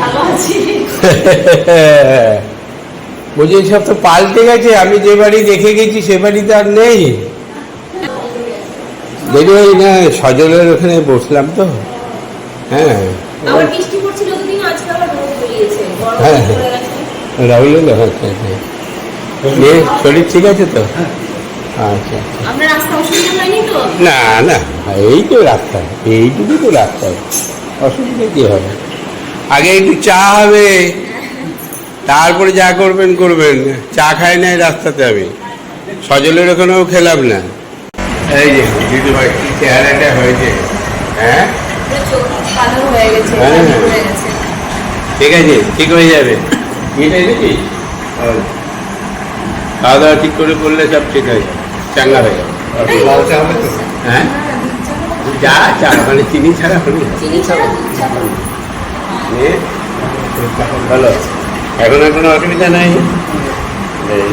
ভালো আছি বলছি সব তো পাল্টে গেছে আমি যে বাড়ি দেখে গেছি সে বাড়িতে আর নেই। দেখি ওই না সজলের ওখানে বসলাম তো। হ্যাঁ। আবার বৃষ্টি পড়ছিল দুদিন আজকে আবার রোদ বেরিয়েছে। গরম হ্যাঁ। রাহুল হ্যাঁ হ্যাঁ হ্যাঁ। শরীর ঠিক আছে তো? আচ্ছা। না না এই তো রাস্তা এইটুকু তো রাস্তা অসুবিধা কি হবে? আগে একটু চা হবে। তারপরে যা করবেন করবেন। চা খাই নাই রাস্তাতে আমি। সজলের ওখানেও খেলাম না। এই যে দিদি ভাই কি চেহারাটা হয়েছে হ্যাঁ? হয়ে গেছে হ্যাঁ। হয়ে ঠিক আছে ঠিক হয়ে যাবে। দেখি খাওয়া দাওয়া ঠিক করে করলে সব ঠিক হয়ে যাবে। চাঙ্গা হয়ে যাবে। হ্যাঁ? যা চা মানে চিনি ছাড়া হলো চিনি ছাড়া ভালো এখন আর কোনো অসুবিধা নাই? এই,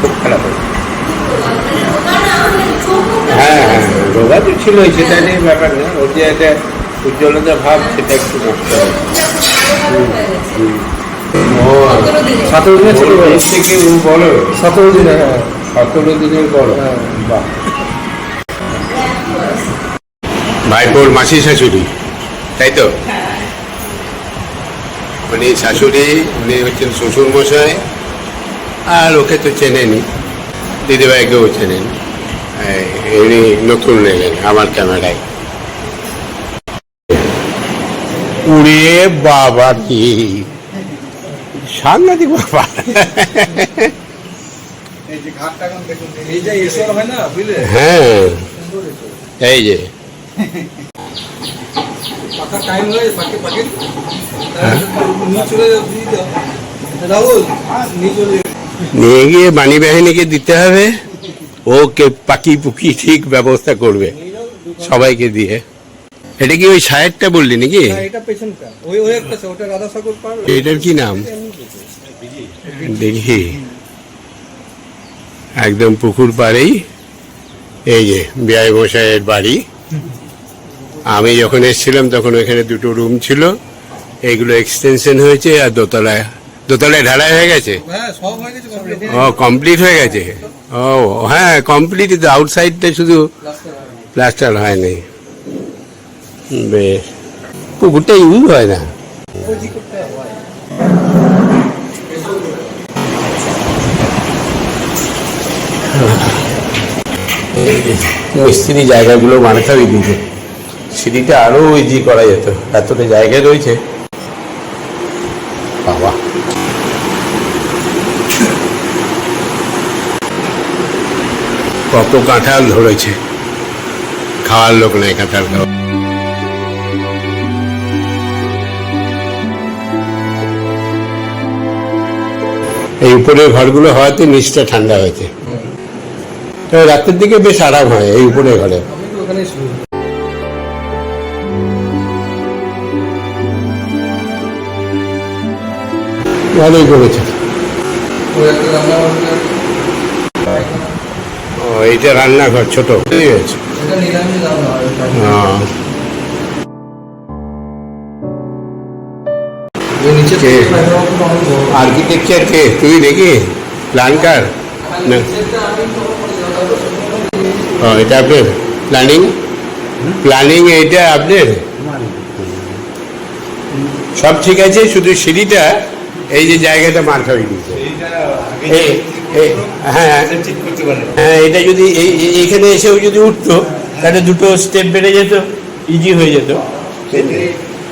খুব খারাপ হ্যাঁ হ্যাঁ রোগা তো ছিল সেটা নিয়ে ব্যাপার না। ওর যে একটা উজ্জ্বলতা ভাব সেটা একটু করতে হবে। কালো হয়ে গেছে। ও সতেরো দিনে। সতেরো দিনের ছোট ওর থেকে ও বড় সতেরো দিনে সতেরো দিনের বড়। বাহ। ভাইপোর মাসি শাশুড়ি। তাই তো? উনি শাশুড়ি উনি হচ্ছেন শ্বশুর মশাই আর ওকে তো চেনেনি। দিদিভাইকেও চেনেন। ইনি নতুন এলেন আমার ক্যামেরায়। উড়ে বাবা কি? সাংঘাতিক বাবা। এই যে ঘাটটা এখন দেখুন এই যে ঈশ্বর হয় না বুঝলে? হ্যাঁ। এই যে। পাকা টাইম হয়ে নিয়ে চলে যাও দিয়ে দাও রাহুল নিয়ে চলে নিয়ে গিয়ে বাণী বাহিনীকে দিতে হবে। ওকে পাকি পুকি ঠিক ব্যবস্থা করবে। সবাইকে দিয়ে। এটা কি ওই সাহেবটা বললি নাকি? পার এটার কি নাম? দেখি। একদম পুকুর পাড়েই। এই যে বিআই মশাইয়ের বাড়ি। আমি যখন এসেছিলাম তখন ওখানে দুটো রুম ছিল। এগুলো এক্সটেনশন হয়েছে আর দোতলায়। দোতলায় ঢালাই হয়ে গেছে? হ্যাঁ। ও কমপ্লিট হয়ে গেছে? ও হ্যাঁ কমপ্লিট আউটসাইডটা শুধু প্লাস্টার হয়নি। বেশ। পুকুরটা ইউজ হয় না? মিস্ত্রি জায়গাগুলো মানাতে দিতে সিঁড়িটা আরও ইজি করা যেত। এতটা জায়গা রয়েছে। বাবা। কত কাঁঠাল ধরেছে। খাওয়ার লোক নেই কাঁঠাল খাওয়া। এই উপরের ঘরগুলো হওয়াতে নিচটা ঠান্ডা হয়েছে। রাতের দিকে বেশ আরাম হয় এই উপরের ঘরে। ভালোই করেছে। ও এইটা রান্নাঘর ছোট। ঠিক আছে হয়। আর্কিটেকচার কে তুই দেখি? প্ল্যানকার না। ও এটা আপনার প্ল্যানিং প্ল্যানিং এইটা আপনার? সব ঠিক আছে শুধু সিঁড়িটা এই যে জায়গাটা মার এই- হ্যাঁ হ্যাঁ এটা যদি এই- এসেও যদি উঠতো তাহলে দুটো স্টেপ বেড়ে যেত ইজি হয়ে যেত।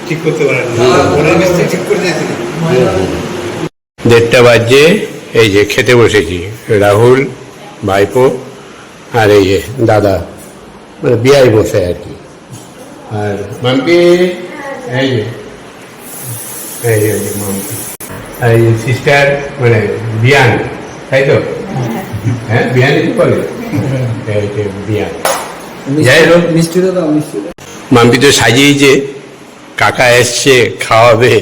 ঠিক করতে পারে দিয়েছিল দেড়টা বাজে এই যে খেতে বসেছি রাহুল ভাইপো আর এই যে দাদা মানে বিয়াই বসে আর কি। আর মাম্পি এই যে এই যে আর এই সিস্টার মানে বিয়ান তাই তো? হ্যাঁ বিয়ান কি বলে। বিয়ান। যাই হোক মাম্পি তো সাজিয়েছে কাকা এসছে খাওয়াবে।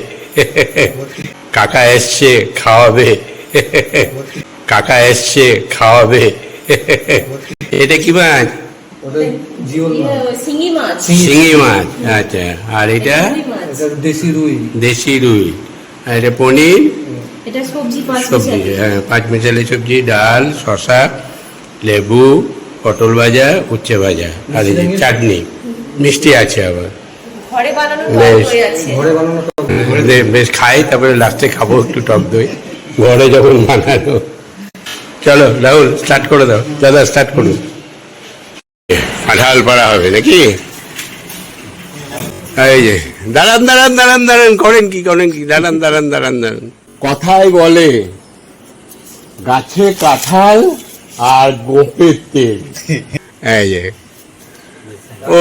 কাকা এসছে খাওয়াবে। কাকা এসছে খাওয়াবে। এটা কি মাছ? ওটা জিওল মাছ। শিঙি মাছ। আচ্ছা। আর এটা দেশি রুই। দেশি রুই। এটা পনির এটা সবজি সবজি হ্যাঁ পাঁচ মিশালি সবজি ডাল শশা লেবু পটল ভাজা উচ্ছে ভাজা আর চাটনি। মিষ্টি আছে আবার। বেশ। বেশ খাই তারপরে লাস্টে খাব একটু টক দই। ঘরে যখন বানানো। চলো রাহুল স্টার্ট করে দাও। দাদা স্টার্ট করুন। কাঁঠাল পাড়া হবে নাকি? এই যে, দাঁড়ান দাঁড়ান দাঁড়ান দাঁড়ান, করেন কি করেন কি, দাঁড়ান দাঁড়ান দাঁড়ান দাঁড়ান। কথায় বলে, গাছে কাঁঠাল আর গোপের তেল। এই যে ও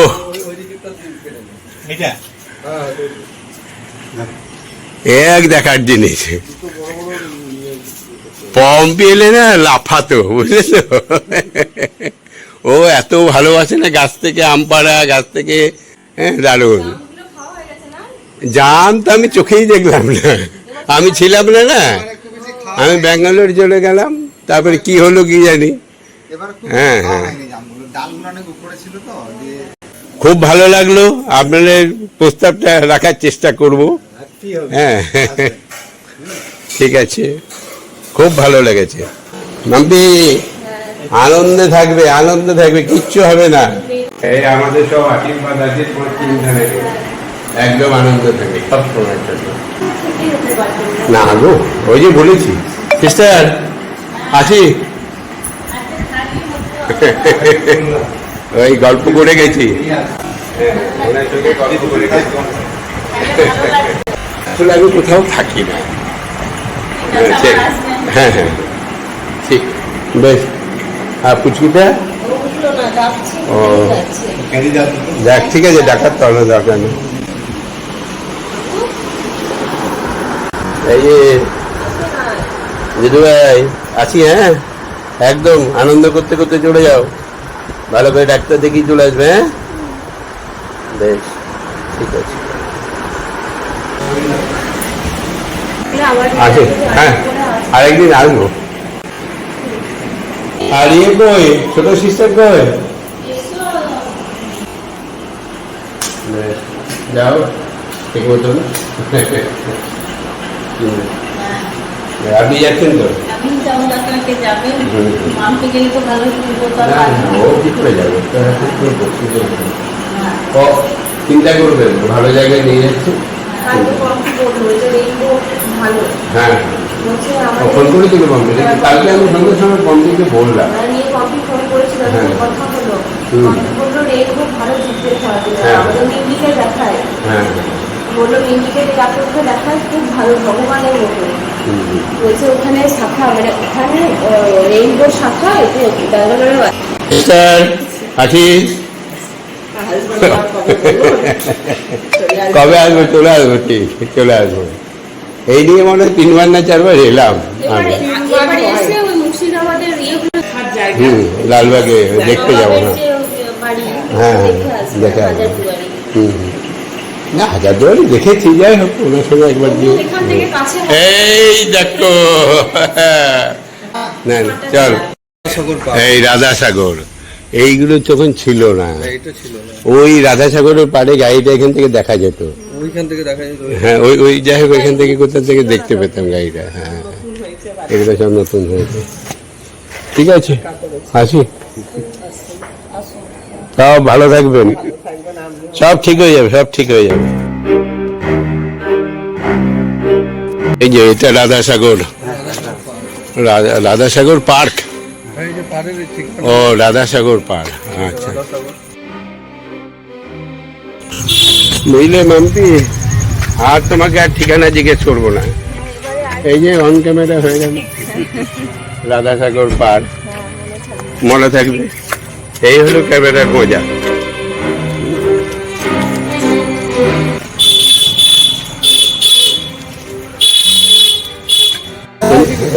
এক দেখার জিনিস। পম্পি এলে না লাফাতো বুঝলে ও এত ভালোবাসে না গাছ থেকে আম পাড়া গাছ থেকে হ্যাঁ দারুণ আমগুলো খাওয়া হয়ে গেছে না জাম তো আমি চোখেই দেখলাম না। আমি ছিলাম না না। আমি ব্যাঙ্গালোর চলে গেলাম তারপরে কি হলো কি জানি। হ্যাঁ, হ্যাঁ। খুব ভালো লাগল আপনাদের প্রস্তাবটা রাখার চেষ্টা করব। হ্যাঁ। ঠিক আছে। খুব ভালো লেগেছে। মাম্পি আনন্দে থাকবে আনন্দে থাকবে কিচ্ছু হবে না। এই আমাদের সব আশীর্বাদ আছে তোমার চিন্তা নেই একদম আনন্দ থাকে সব সময়ের জন্য না গো ওই যে বলেছি। সিস্টার আসি ওই গল্প করে গেছি। হ্যাঁ। আসলে আমি কোথাও থাকি না। হ্যাঁ, হ্যাঁ হ্যাঁ। ঠিক বেশ। আর পুচকিটা? ও। ঠিক আছে ডাকার তো দরকার নেই এই যে ভাই আছি হ্যাঁ? একদম আনন্দ করতে করতে চলে যাও। ভালো করে ডাক্তার দেখিয়ে চলে আসবে হ্যাঁ? বেশ, ঠিক আছে। আছে হ্যাঁ আরেকদিন আসব। আর ইয়ে কই? ছোট সিস্টার কই? যাও, ঠিক মতন। আপনি যাচ্ছেন তো? করে যাবে। ও চিন্তা করবেন ভালো জায়গায় নিয়ে যাচ্ছে? কালকে কমটি বলব যে হ্যাঁ বলছে ও আমাদের ফোন কালকে আমি সঙ্গে সঙ্গে বম্বেকে বললাম। ফোন হ্যাঁ। হ্যাঁ। হ্যাঁ বলল ডাক্তারকে দেখায় খুব ভালো ভগবানের মতো। বলছে ওখানে শাখা মানে ওখানে রেইনবোর শাখা এতে ব্যাঙ্গালোরের সিস্টার কবে আসব? চলে আসব ঠিক চলে আসব। এই নিয়ে মনে হয় তিনবার না চারবার এলাম আমি ইয়েগুলো হুম লালবাগে দেখতে যাব না। হ্যাঁ, হ্যাঁ, দেখে আসব, হুম। না হাজার দুয়ারি দেখেছি যাই হোক ওনার সঙ্গে একবার গিয়ে। এখান থেকে এই দেখো। না না চল। সাগর এই রাধাসাগর এইগুলো তখন ছিল না। না। ওই রাধাসাগরের পাড়ে গাড়িটা এখান থেকে দেখা যেত। ওইখান থেকে দেখা যেত ওই- হ্যাঁ ওই ওই যাই হোক এখান থেকে কোথা থেকে দেখতে পেতাম গাড়িটা হ্যাঁ এগুলো সব নতুন হয়েছে। ঠিক আছে আসি। তাও ভালো থাকবেন। সব ঠিক হয়ে যাবে, সব ঠিক হয়ে যাবে। এই যে, এটা রাধা- পার্ক। যে পাড়ের এই ঠিকানা ও, রাধাসাগর পার্ক আচ্ছা। সাগর বুঝলে মাম্পি আর তোমাকে আর ঠিকানা জিজ্ঞেস করব না। এই যে অন ক্যামেরা হয়ে গেল। রাধাসাগর পার্ক। মনে থাকবে। এই হলো ক্যামেরার মজা।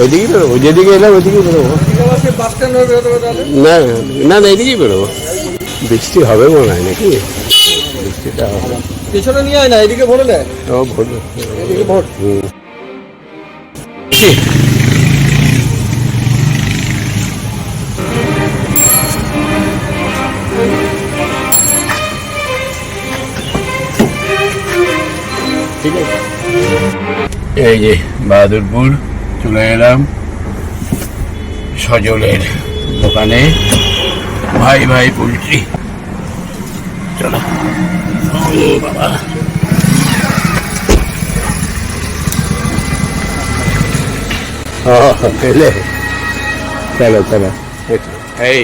ওইদিকেই বেরোবো যেদিকে এলাম ওইদিকে বেরোবো। না না না এদিকেই বেরোবো। বৃষ্টি হবে মনে হয় নাকি? বৃষ্টিটা হবে। পিছনে নিয়ে আয় না এদিকে ভরে দেয় ও ভোট এদিকে ভোট হুম। এই যে বাহাদুরপুর। চলে এলাম সজলের দোকানে। ভাই ভাই পোলট্রি। চলো। বাবা। পেলে। চলো চলো। এই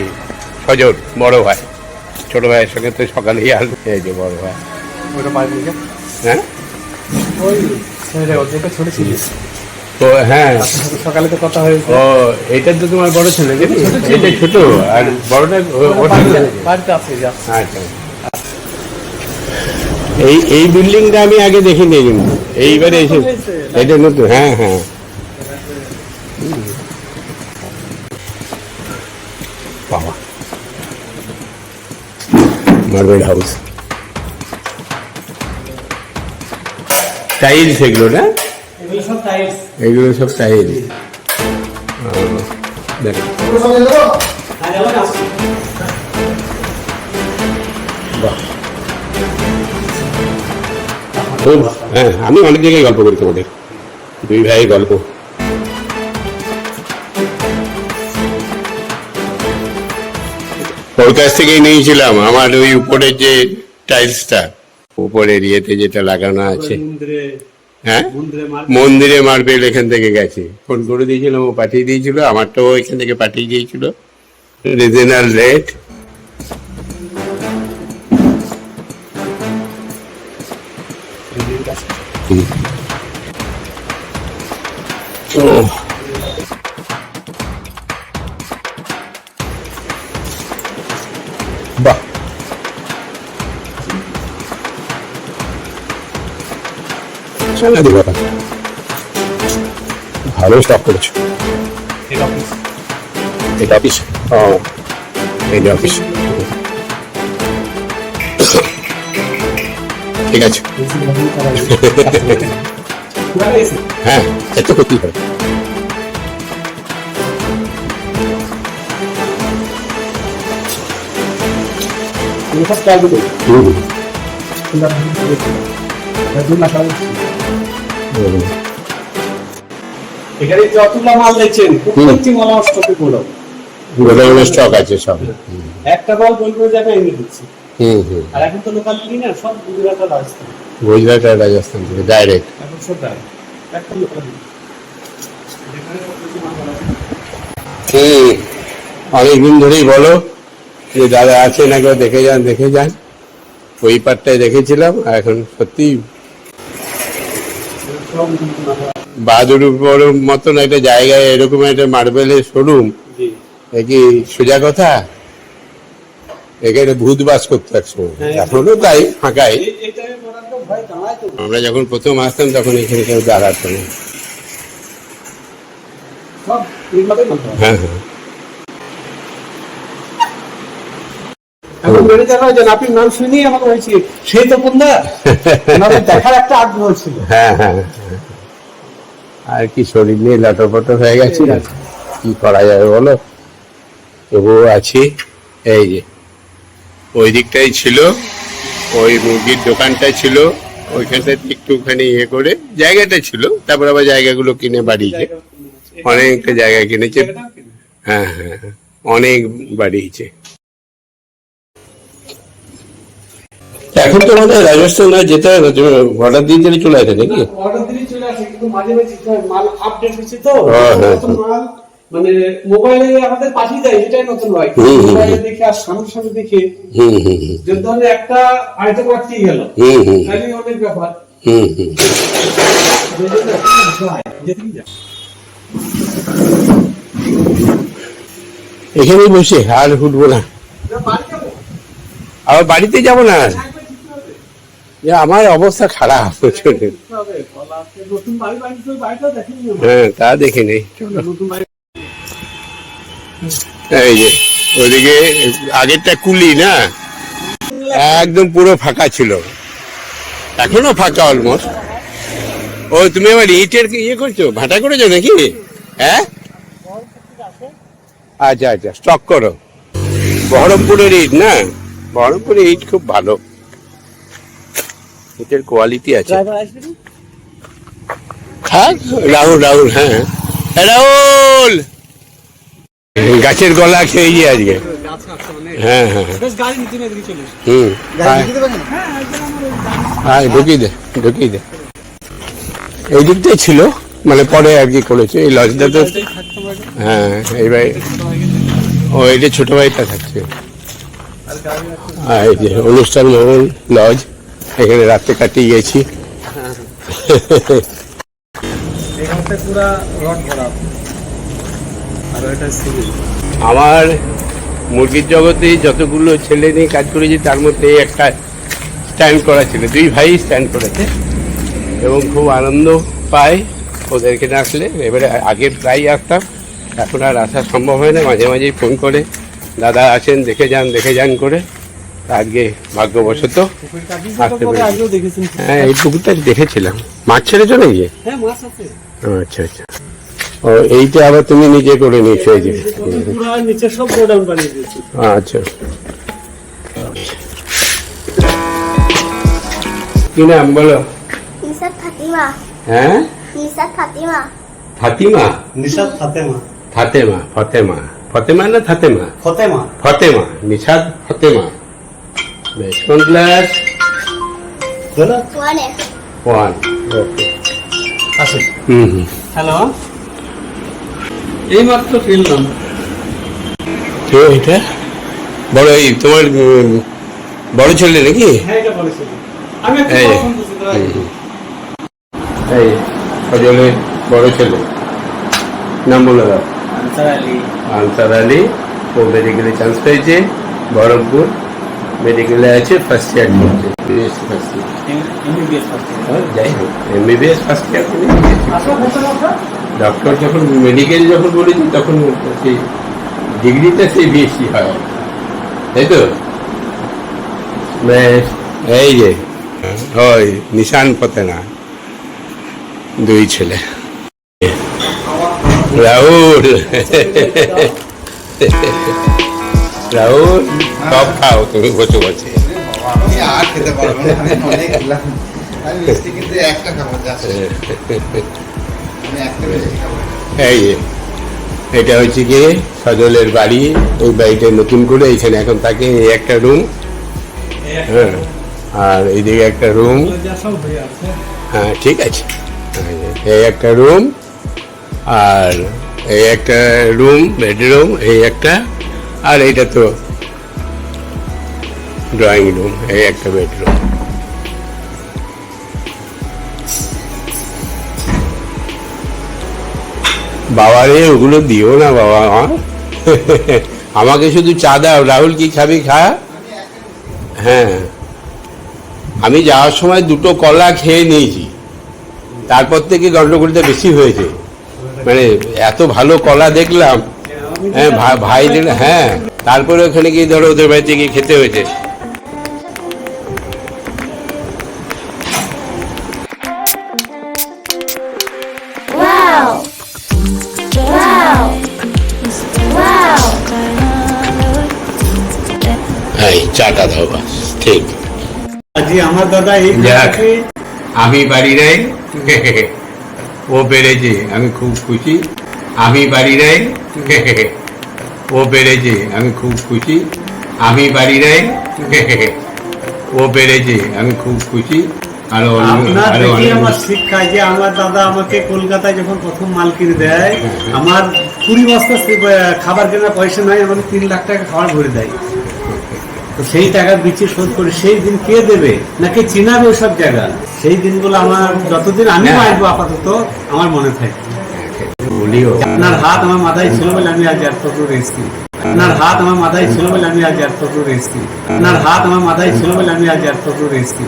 সজল বড় ভাই। ছোট ভাইয়ের সঙ্গে তো সকালেই আসবে। এই যে বড় ভাই। ওটা পারবি হ্যাঁ? ওই ছেড়ে ওদেরকে ছেড়েছিলিস। তো হ্যাঁ। সকালে তো কথা হয়েছে। ও এটা তো তোমার বড় ছেলে এটা ছোট আর বড়টা বাড়িতে আছে আচ্ছা। এই এই বিল্ডিংটা আমি আগে দেখিনি কিন্তু। এইবারে এসে এটা নতুন হ্যাঁ হ্যাঁ। বাবা। মার্বেল হাউস টাইলস এগুলো না? এগুলো সব। খুব হ্যাঁ আমি অনেক জায়গায় গল্প করি তোমাদের। দুই ভাই গল্প। ওর কাছ থেকেই নিয়েছিলাম আমার ওই উপরের যে টাইলসটা উপরের ইয়েতে যেটা লাগানো আছে। হ্যাঁ? মন্দিরে মার মার্বেল এখান থেকে গেছে। ফোন করে দিয়েছিলাম ও পাঠিয়ে দিয়েছিল আমারটাও এখান থেকে পাঠিয়ে দিয়েছিল। রিজনাল রেট বাহ সাংঘাতিক ব্যাপার ভালো স্টক করেছ। এটা অফিস ও এটা অফিস ঠিক আছে। হ্যাঁ এত দিতে হুম, হুম। এখানে যতগুলো মাল দেখছেন প্রত্যেকটি মাল আমার স্টকে পড়ো গোডাউনের স্টক আছে সব। একটা মাল বলব যাবে এনে দিচ্ছি। হুম হুম। আর এখন তো লোকাল কিনি সব গুজরাট আর রাজস্থান গুজরাট আর রাজস্থান থেকে ডাইরেক্ট এখন সব দেয় একটা লোকাল অনেকদিন ধরেই বলো যে দাদা আছে না কেউ দেখে যান দেখে যান। ওই পারটায় দেখেছিলাম আর এখন সত্যি বাহাদুর মতন একটা জায়গায় এরকম একটা মার্বেলের শোরুম কি সোজা কথা? এখানে ভূত বাস করতে একশো এখনও তাই ফাঁকাই। আমরা যখন প্রথম আসতাম তখন এখানে কেউ দাঁড়াতো না। হ্যাঁ হ্যাঁ। ম্যানেজার হয় যে আপনি নাম শুনেই আমাকে হয়েছে। সেই তো কোনদা দেখার একটা আগ্রহ ছিল। হ্যাঁ হ্যাঁ হ্যাঁ। আর কি শরীর নিয়ে লটপট হয়ে গেছে না? কি করা যাবে বলো? তবুও আছি। এই যে ওই দিকটাই ছিল ওই মুরগির দোকানটা ছিল ওইখানটা একটুখানি ইয়ে করে জায়গাটা ছিল তারপর আবার জায়গাগুলো কিনে বাড়িয়েছে অনেকটা জায়গা কিনেছে। হ্যাঁ হ্যাঁ হ্যাঁ। অনেক বাড়িয়েছে এখন তো আমাদের রাজস্থান আর যেতে অর্ডার দিয়ে দিলে চলে আসে নাকি? অর্ডার দিলে চলে আসে কিন্তু মাঝে মাঝে মাল আপডেট হচ্ছে তো হ্যাঁ, হ্যাঁ, মাল মানে মোবাইলে আমাদের পাঠিয়ে দেয় এটাই নতুন হয়। মোবাইলে দেখে আর সামনে সামনে দেখে একটা গেল তাহলে অনেক ব্যাপার। এখানেই বসে আর উঠবো না না। আবার বাড়িতে যাব না? আমার অবস্থা খারাপ। হ্যাঁ তা দেখে নেই এই যে ওদিকে আগেরটা কুলি না? একদম পুরো ফাঁকা ছিল। এখনও ফাঁকা অলমোস্ট ও তুমি আবার ইটের কি ইয়ে করছ? ভাটা করেছ নাকি? হ্যাঁ? আচ্ছা আচ্ছা স্টক করো। বহরমপুরের ইট না? বহরমপুরের ইট খুব ভালো। এটার কোয়ালিটি আছে? থাক রাহুল রাহুল হ্যাঁ হ্যাঁ, রাহুল গাছের গলা আজকে গাছ কাটছে অনেক। হ্যাঁ হ্যাঁ। হুম? হ্যাঁ ঢুকিয়ে দে ঢুকিয়ে দে এই দিকটাই ছিল মানে পরে আর কি করেছে এই লজটা তো। হ্যাঁ এইবার ও এটা ছোট ভাইটা থাকছে আর এই যে অনুষ্ঠান ভবন লজ এখানে রাত্রে কাটিয়ে গেছি। আমার মুরগির জগতে যতগুলো ছেলে নিয়ে কাজ করেছি, তার মধ্যে একটা স্ট্যান্ড করা ছিল, দুই ভাই স্ট্যান্ড করেছে। এবং খুব আনন্দ পায় ওদেরকে আসলে এবারে আগে প্রায় আসতাম, এখন আর আসা সম্ভব হয় না। মাঝে মাঝেই ফোন করে। দাদা আছেন দেখে যান দেখে যান করে। আজকে ভাগ্যবশত আসতে পেরেছি। হ্যাঁ এই পুকুরটা দেখেছিলাম। মাছ ছেড়ে চলে গিয়ে হ্যাঁ মাছ আছে। আচ্ছা আচ্ছা। ও এইটা আবার তুমি নিজে করে নিয়েছো এই যে। পুরো নিচে সব গোডাউন বানিয়ে দিয়েছি। আচ্ছা। কি নাম বলো? হ্যাঁ? ফাতিমা। ফাতিমা? নিশাদ ফাতেমা। ফাতেমা ফতেমা। ফতেমা না ফাতেমা? ফতেমা। ফতেমা নিশাদ ফতেমা। বেশ কোন ক্লাস বলো ওয়ান ওকে আসুন হুম হুম হ্যালো ফিরলাম তো এটা বড় এই তোমার বড় ছেলে নাকি? হ্যাঁ এটা আমি একটু এই। সজলের বড় ছেলে। নাম বলে দাও। আনসার আলী। আনসার আলী ও মেডিকেলে চান্স পেয়েছে। বহরমপুর। মেডিকেলে আছে ফার্স্ট ইয়ার করছে বিএসসি ফার্স্ট ইয়ার ফার্স্ট যাই হোক এমবিবিএস ফার্স্ট ইয়ার করে ডক্টর যখন মেডিকেল যখন বলেছি তখন সেই ডিগ্রিটা সেই বিএসসি হয়। তাই তো? বেশ এই যে ওই নিশান ফতেনা দুই ছেলে। রাহুল। রাহুল। সব খাও তুমি বসে বসে। আমি আর খেতে পারব না আমি অনেক খেলাম। আমি মিষ্টি কিন্তু একটা খাব আমি একটা খাব। এই এটা হচ্ছে কি সজলের বাড়ি ওই বাড়িটা নতুন করে এখানে এখন থাকে এই একটা রুম হ্যাঁ আর এইদিকে একটা রুম হয়ে হ্যাঁ ঠিক আছে। এই একটা রুম আর এই একটা রুম বেডরুম এই একটা আর এইটা তো ড্রয়িং রুম এই একটা বেডরুম বাবারে ওগুলো দিও না বাবা আমার আমাকে শুধু চা দাও। রাহুল কি খাবি? খা। হ্যাঁ। আমি যাওয়ার সময় দুটো কলা খেয়ে নিয়েছি। তারপর থেকে গন্ডগোলটা বেশি হয়েছে। মানে এত ভালো কলা দেখলাম। হ্যাঁ ভা- ভাই হ্যাঁ। তারপরে ওখানে গিয়ে ধরো ওদের বাড়িতে গিয়ে খেতে হয়েছে। চাটা দাও ঠিক। জি আমার দাদা এই আমি বাড়ি নাই। ও পেরেছে আমি খুব খুশি। আমি বাড়ি নাই। ও পেরেছে আমি খুব খুশি। আমি বাড়ি নাই। ও পেরেছে আমি খুব খুশি। আরও আমার শিক্ষা যে আমার দাদা আমাকে কলকাতায় যখন প্রথম মাল কিনে দেয় আমার কুড়ি বস্তা খাবার কেনার পয়সা নাই আমাকে তিন লাখ টাকা খাবার ভরে দেয়। তো সেই টাকা বিচে শোধ করে সেই দিন কে দেবে? নাকি চিনাবে ওইসব জায়গা? সেই দিনগুলো আমার যতদিন আমি হ্যাঁ। আসব আপাতত আমার মনে থাকে আপনার হাত আমার মাথায় ছিল বলে আমি আজ এতটুকু এসেছি? আপনার হাত আমার মাথায় ছিল বলে আমি আজ এতটুকু এসেছি? আপনার হাত আমার মাথায় ছিল বলে আমি আজ এতটুকু এসেছি?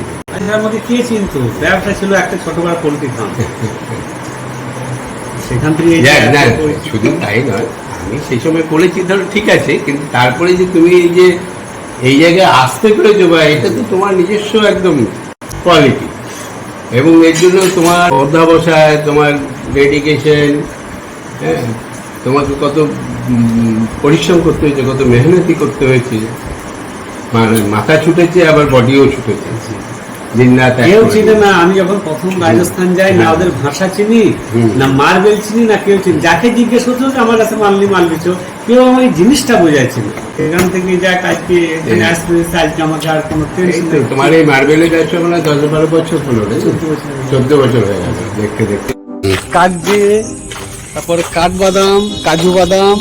আমাকে কে চিনতো? ব্যবসা ছিল একটা ছোট বড় পোল্ট্রি ফার্ম। সেখান থেকে এত। শুধু তাই নয় আমি সেই সময় করেছি ধরো ঠিক আছে কিন্তু তারপরে যে তুমি এই যে এই জায়গায় আসতে পেরেছ ভাই এটা তো তোমার নিজস্ব একদম কোয়ালিটি এবং এর জন্য তোমার অধ্যাবসায়, তোমার ডেডিকেশন হ্যাঁ তোমাকে কত পরিশ্রম করতে হয়েছে, কত মেহনতি করতে হয়েছে। মানে মাথা ছুটেছে, আবার বডিও ছুটেছে। কেউ চিনে না আমি যখন প্রথম রাজস্থান যাই না ওদের ভাষা চিনি না মার্বেল চিনি না কেউ চিনি। যাকে জিজ্ঞেস করছ আমার কাছে মানলি মানলিছো কেউ আমার এই জিনিসটা এখান থেকে যাক আজকে। আসতে এসে আজকে আমাকে আর কোনো তোমার এই মার্বেলের ব্যবসা মানে দশ বারো বছর হলো চোদ্দ বছর হয়ে গেল দেখতে দেখতে। কাগজে তারপরে কাঠবাদাম কাজু বাদাম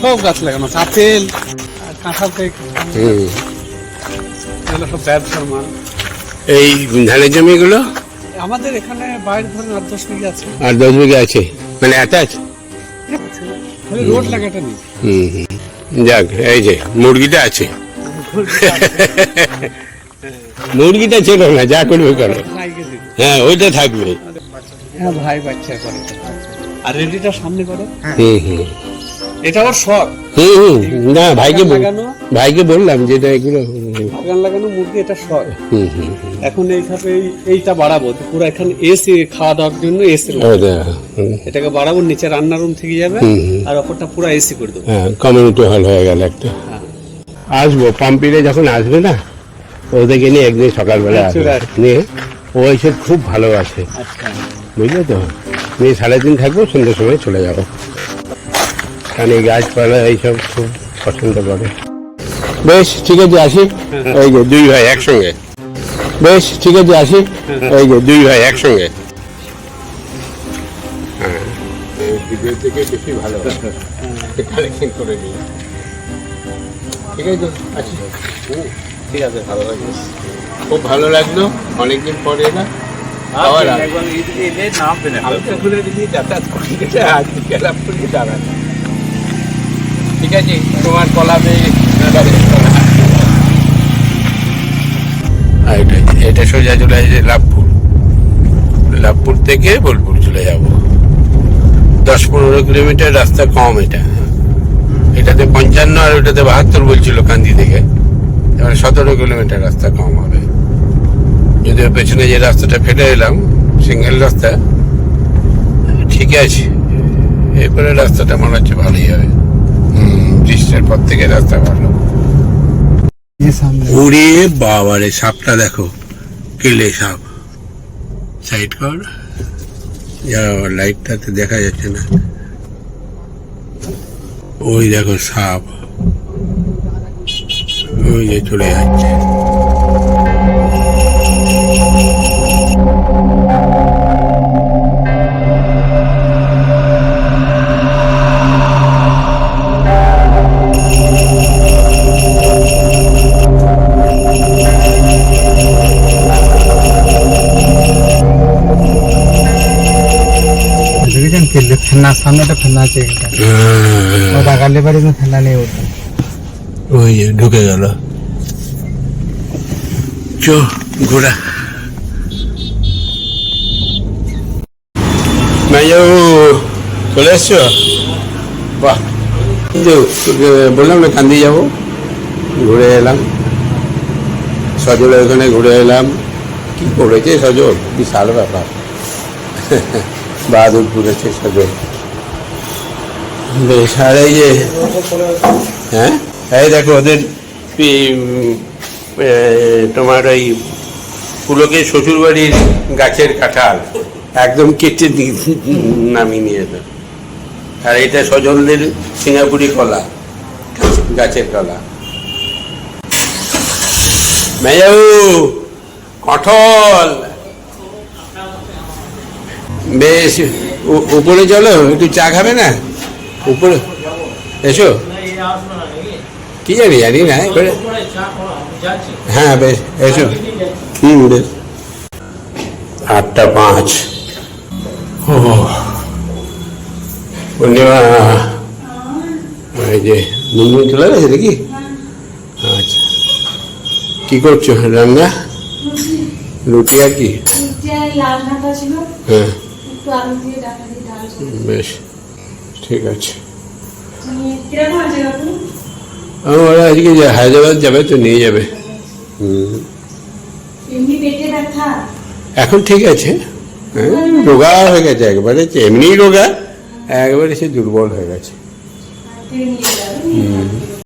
সব গাছ লাগানো আপেল আর কাঁঠাল থেকে এগুলো সব ব্যবসার মাল। এই ধানের জমিগুলো? আমাদের এখানে বাইরে ধরেন আট দশ বিঘা আছে। আর দশ বিঘা আছে। মানে অ্যাটাচ রোড লাগাটা নেই। হুম। যাক এই যে মুরগিটা আছে। মুরগিটা ছিল না যা করবে করো। হ্যাঁ ওইটা থাকবে। হ্যাঁ ভাই বাচ্চা করে। আর রেডিটা সামনে করে। হুম হুম। এটা ওর শখ। হুম হুম। না ভাইকে ভাইকে বললাম যেটা এগুলো বাগান লাগানো মুরগি এটা শখ। হুম হুম। এখন এইভাবে এই- এইটা বাড়াবো পুরো এখানে এসি খাওয়া দাওয়ার জন্য এসি ওইটা, এটাকে বাড়াবো নিচে রান্নার রুম থেকে যাবে। আর ওপরটা পুরো এসি করে দেবো। হ্যাঁ কমিউনিটি হল হয়ে গেল একটা। হ্যাঁ। আসব পাম্পিরে যখন আসবে না ওদেরকে নিয়ে একদিন সকালবেলা। নিয়ে ও এসব খুব ভালোবাসে। আচ্ছা। বুঝলে তো? নিয়ে সাড়ে দিন থাকব সন্ধ্যের সময় চলে যাব। কারণ এই গাছপালা এইসব খুব পছন্দ করে। বেশ ঠিক আছে আসি। এই যে দুই ভাই একসঙ্গে। বেশ ঠিক আছে আসি। এই যে দুই ভাই একসঙ্গে। হ্যাঁ ভিডিও থেকে বেশি ভালো কালেকশন করে নিই ঠিক আছে আসি ঠিক আছে ভালো লাগবে খুব ভালো লাগল অনেকদিন পরে না আবার আসব। আমি তো ঘুরে দিদি যাতায়াত করি গেলে আজ দাঁড়ান ঠিক আছে, তোমার কলামে এটা এটা সোজা চলে আসছে লাভপুর। লাভপুর থেকে বোলপুর চলে যাব। দশ পনেরো কিলোমিটার রাস্তা কম এটা। এটাতে পঞ্চান্ন আর ওটাতে বাহাত্তর বলছিল কান্দি থেকে। এবার সতেরো কিলোমিটার রাস্তা কম হবে। যদিও পেছনে যে রাস্তাটা ফেটে এলাম, সিঙ্গেল রাস্তা, ঠিক আছে। এরপরে রাস্তাটা মনে হচ্ছে ভালোই হবে। বৃষ্টির পর থেকে রাস্তা ভালো। ওরে বাবারে সাপটা দেখো। কেলে সাপ। সাইড কর। যা লাইটটাতে দেখা যাচ্ছে না। ওই দেখো সাপ। ওই যে চলে যাচ্ছে। একটা ফেনা আছে এটা। ও লাগালে পারে কিন্তু ফেনা নেই ওটা। ওই যে ঢুকে গেল। চ ঘোড়া চলে এসছো? বাহ। তোকে বললাম না কান্দি যাব। ঘুরে এলাম। সজলের ওখানে ঘুরে এলাম। কি করেছে সজল? বিশাল ব্যাপার। বাহাদুর পুরেছে সজল বেশ এই যে হ্যাঁ? এই দেখো, ওদের তোমার ওই পুলকের শ্বশুরবাড়ির গাছের কাঁঠাল, একদম কেটে নামিয়ে নিয়ে যেত। আর এটা সজলদের সিঙ্গাপুরি কলা, গাছের কলা। মেয়াউ কঠল! বেশ উপরে চলো একটু চা খাবে না? উপরে এসো। কি জানি জানি না এবারে। হ্যাঁ বেশ এসো। হুম বেশ। আটটা পাঁচ। ও পূর্ণিমা এই যে মুনমুন চলে গেছে নাকি? আচ্ছা। কি করছ রান্না? রুটি আর কি? হ্যাঁ। বেশ ঠিক আছে। ওরা আজকে যে হায়দ্রাবাদ যাবে তো নিয়ে যাবে। হুম। এখন ঠিক আছে হ্যাঁ, রোগা হয়ে গেছে একবারে এমনি রোগা একবারে সে দুর্বল হয়ে গেছে। যাবে